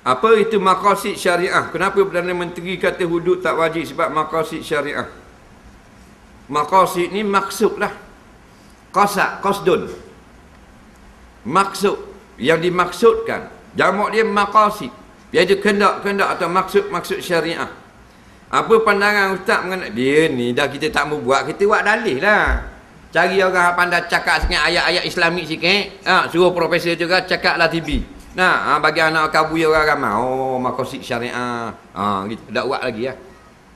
Apa itu maqasid syariah? Kenapa Perdana Menteri kata hudud tak wajib sebab maqasid syariah? Maqasid ni maksud lah. Qasak, qasdun. Maksud. Yang dimaksudkan. Jamak dia maqasid. Iaitu kendak-kendak atau maksud-maksud syariah. Apa pandangan ustaz mengenai dia ni dah kita tak mau buat, kita buat dalih lah. Cari orang yang pandai cakap sikit ayat-ayat Islamik sikit. Ha, suruh profesor juga cakap lah TV. Nah, ha, bagi anak kabu ya orang ramai. Oh, makosid syariah. Ha, gitu. Tak buat lagi ya.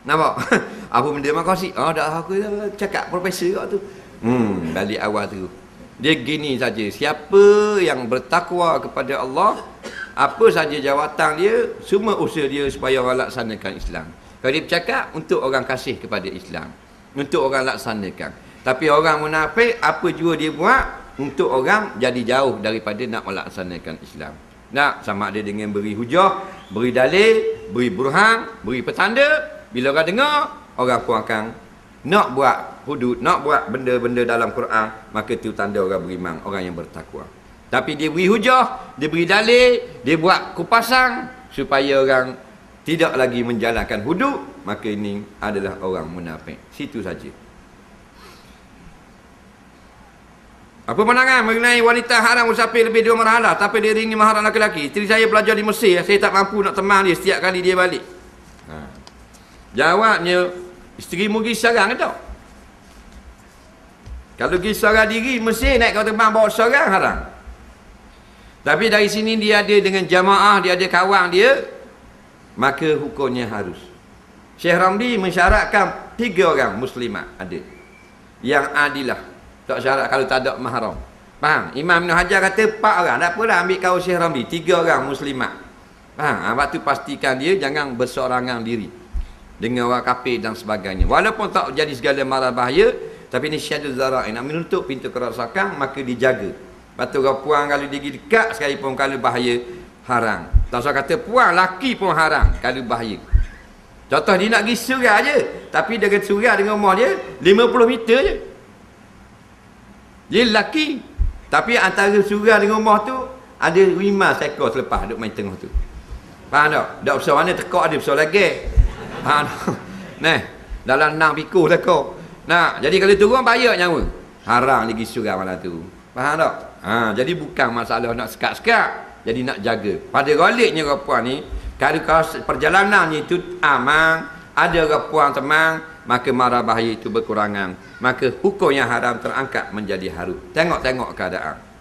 Nampak? Apa benda makosid? Oh, dah aku cakap profesor kat tu. Hmm, balik awal tu. Dia gini saja. Siapa yang bertakwa kepada Allah, apa saja jawatan dia, semua usaha dia supaya orang laksanakan Islam. Kalau dia bercakap, untuk orang kasih kepada Islam. Untuk orang laksanakan. Tapi orang munafik, apa juga dia buat, untuk orang jadi jauh daripada nak melaksanakan Islam. Nak sama ada dengan beri hujah, beri dalil, beri burhan, beri petanda. Bila orang dengar, orang pun akan nak buat hudud, nak buat benda-benda dalam Quran, maka itu tanda orang beriman, orang yang bertakwa. Tapi dia beri hujah, dia beri dalil, dia buat kupasang supaya orang tidak lagi menjalankan hudud, maka ini adalah orang munafik. Situ saja. Apa pandangan mengenai wanita haram musafir lebih dua marhalah tapi dia ringi mahram lelaki-lelaki. Isteri saya belajar di Mesir, saya tak mampu nak teman dia setiap kali dia balik. Ha. Jawabnya, isteri mu pergi seorang ke tak? Kalau pergi seorang diri, Mesir naik kau terbang bawa seorang haram. Tapi dari sini dia ada dengan jamaah, dia ada kawan dia, maka hukumnya harus. Syekh Ramli mensyaratkan tiga orang muslimat ada. Yang adilah tak syarat kalau tak ada mahram. Faham? Imam Ibn Hajar kata empat orang. Tak apalah ambil kau Syekh Ramli. Tiga orang muslimat. Faham? Ha, waktu pastikan dia jangan bersorangan diri. Dengan orang kafir dan sebagainya. Walaupun tak jadi segala marah bahaya. Tapi ini syadul zara'i. Nak menutup pintu kerosakan maka dijaga. Lepas tu orang puan kalau dia dekat sekalipun kalau bahaya haram. Tak usah kata puan, laki pun haram kalau bahaya. Contoh dia nak pergi surah je. Tapi dengan surah dengan rumah dia 50 meter je. Dia lelaki. Tapi antara surah dengan rumah tu ada lima seekor selepas duduk main tengah tu. Faham tak? Tak besar mana tekok ada besar lagi. Faham tak? Nah, dalam enam piku tekok. Nah, jadi kalau turun bayar nyawa. Haram lagi surah malam tu. Faham tak? Ha, jadi bukan masalah nak sekat-sekat. Jadi nak jaga. Pada galiknya rapuan ni, kalau perjalanannya itu aman, ada rapuan temang, maka marah bahaya itu berkurangan. Maka hukum yang haram terangkat menjadi harum. Tengok-tengok keadaan